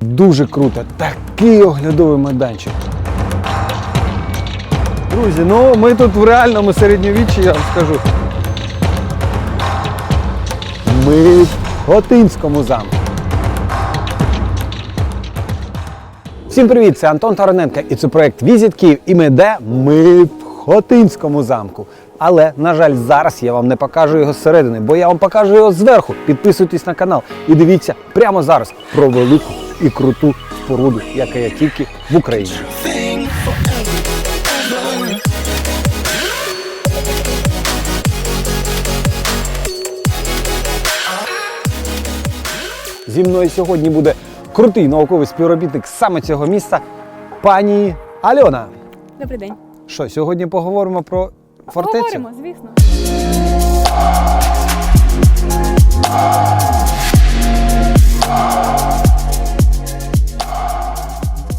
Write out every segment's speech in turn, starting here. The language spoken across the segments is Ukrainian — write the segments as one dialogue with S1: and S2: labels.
S1: Дуже круто. Такий оглядовий майданчик. Друзі, ну ми тут в реальному середньовіччі, я вам скажу. Ми в Готинському замку. Всім привіт! Це Антон Тараненко і це проект Візит Київ. І ми де? Ми в Хотинському замку. Але, на жаль, зараз я вам не покажу його зсередини, бо я вам покажу його зверху. Підписуйтесь на канал і дивіться прямо зараз про велику і круту споруду, яка є тільки в Україні. Зі мною сьогодні буде крутий науковий співробітник саме цього міста, пані Альона.
S2: Добрий день.
S1: Що, сьогодні поговоримо про фортецю?
S2: Поговоримо, звісно.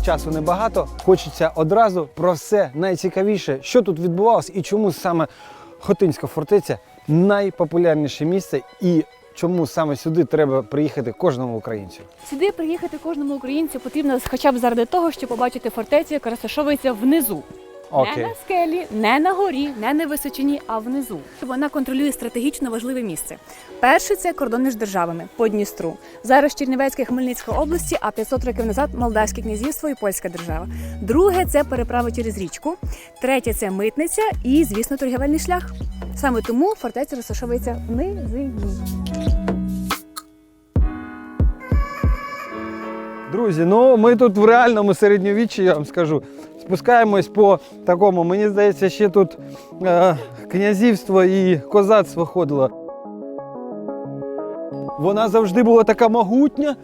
S1: Часу небагато. Хочеться одразу про все найцікавіше, що тут відбувалось і чому саме Хотинська фортеця найпопулярніше місце і чому саме сюди треба приїхати кожному українцю.
S2: Сюди приїхати кожному українцю потрібно хоча б заради того, щоб побачити фортецю, яка розташовується внизу. Не на скелі, не на горі, не на височині, а внизу. Вона контролює стратегічно важливе місце. Перше це кордон між державами по Дністру. Зараз Чернівецька і Хмельницька області, а 500 років назад Молдавське князівство і польська держава. Друге це переправа через річку. Третє це митниця і, звісно, торгівельний шлях. Саме тому фортеця розташовується в низині.
S1: Друзі, ну ми тут в реальному середньовіччі, я вам скажу. Спускаємось по такому, мені здається, ще тут е, князівство і козацтво ходило. Вона завжди була така могутня.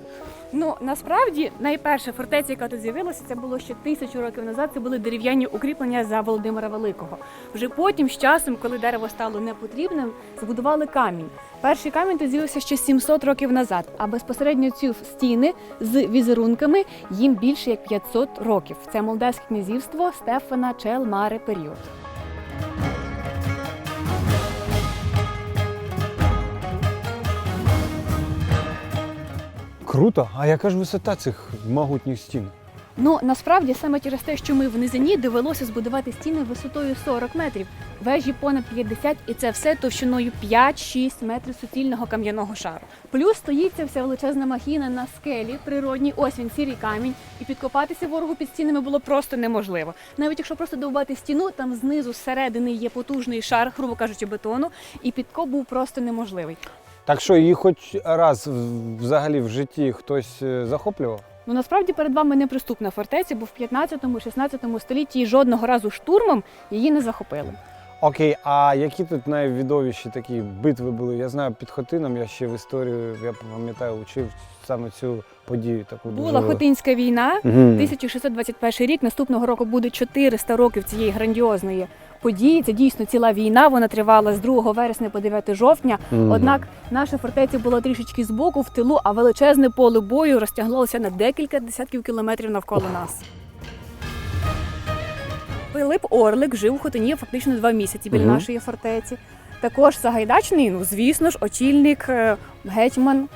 S2: Ну насправді найперша фортеця, яка тут з'явилася, це було ще тисячу років назад. Це були дерев'яні укріплення за Володимира Великого. Вже потім, з часом, коли дерево стало непотрібним, збудували камінь. Перший камінь тут з'явився ще 700 років назад, а безпосередньо ці стіни з візерунками їм більше як 500 років. Це Молдавське князівство Стефана Челмари період.
S1: Круто. А яка ж висота цих могутніх стін?
S2: Ну насправді саме через те, що ми в низині довелося збудувати стіни висотою 40 метрів, вежі понад 50, і це все товщиною 5-6 метрів суцільного кам'яного шару. Плюс стоїть ця вся величезна махіна на скелі, природній, ось він сірий камінь, і підкопатися ворогу під стінами було просто неможливо. Навіть якщо просто довбати стіну, там знизу зсередини є потужний шар, грубо кажучи, бетону, і підкоп був просто неможливий.
S1: Так що її хоч раз взагалі в житті хтось е, захоплював?
S2: Ну насправді перед вами неприступна фортеця, бо в 15-16 столітті жодного разу штурмом її не захопили.
S1: Окей, а які тут найвідовіші такі битви були? Я знаю під Хотином, я ще в історію, я пам'ятаю, учив саме цю подію таку
S2: Була
S1: дуже.
S2: Хотинська війна,
S1: Мгм.
S2: 1621 рік. Наступного року буде 400 років цієї грандіозної події. Це дійсно ціла війна. Вона тривала з 2 вересня по 9 жовтня.
S1: Мгм.
S2: Однак наша фортеця була трішечки збоку в тилу, а величезне поле бою розтяглося на декілька десятків кілометрів навколо нас. Пилип Орлик жив у Хотині фактично два місяці біля
S1: Мгм.
S2: нашої фортеці. Також Сагайдачний, ну звісно ж, очільник, е, гетьман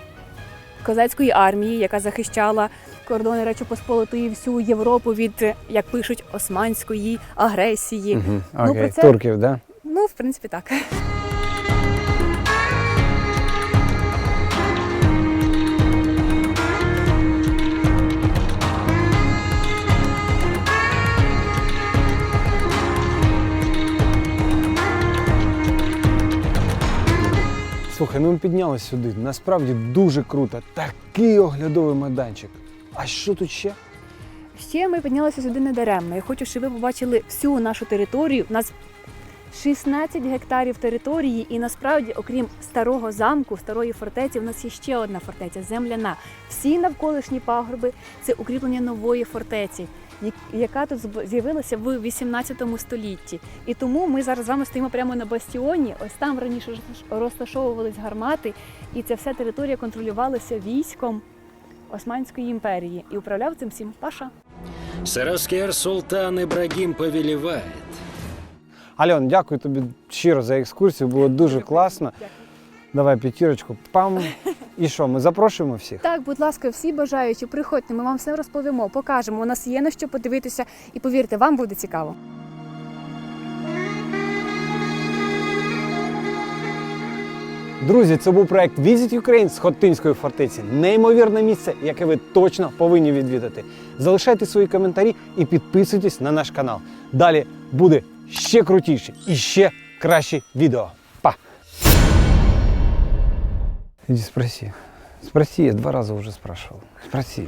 S2: козацької армії, яка захищала кордони Речі Посполитої всю Європу від, е, як пишуть, османської агресії.
S1: Мгм.
S2: Ну,
S1: Окей,
S2: про це-
S1: турків, да?
S2: Ну, в принципі, так.
S1: Слухай, ну ми піднялися сюди. Насправді дуже круто. Такий оглядовий майданчик. А що тут ще?
S2: Ще ми піднялися сюди недаремно. Я хочу, щоб ви побачили всю нашу територію. У нас 16 гектарів території, і насправді, окрім старого замку, старої фортеці, у нас є ще одна фортеця земляна. Всі навколишні пагорби це укріплення нової фортеці, яка тут з'явилася в 18 столітті. І тому ми зараз з вами стоїмо прямо на бастіоні. Ось там раніше розташовувались гармати, і ця вся територія контролювалася військом Османської імперії. І управляв цим всім Паша.
S3: Сараскер Султан Ибрагим повелевает.
S1: Альон, дякую тобі щиро за екскурсію, було дуже класно.
S2: Дякую.
S1: Давай п'ятірочку. Пам. І що, ми запрошуємо всіх?
S2: Так, будь ласка, всі бажаючі, приходьте, ми вам все розповімо, покажемо. У нас є на що подивитися, і повірте, вам буде цікаво.
S1: Друзі, це був проект Visit Ukraine з Хотинської фортеці. Неймовірне місце, яке ви точно повинні відвідати. Залишайте свої коментарі і підписуйтесь на наш канал. Далі буде ще крутіше і ще краще відео. Па! Іди спроси. Спроси, я два рази вже спрашивал. Спроси.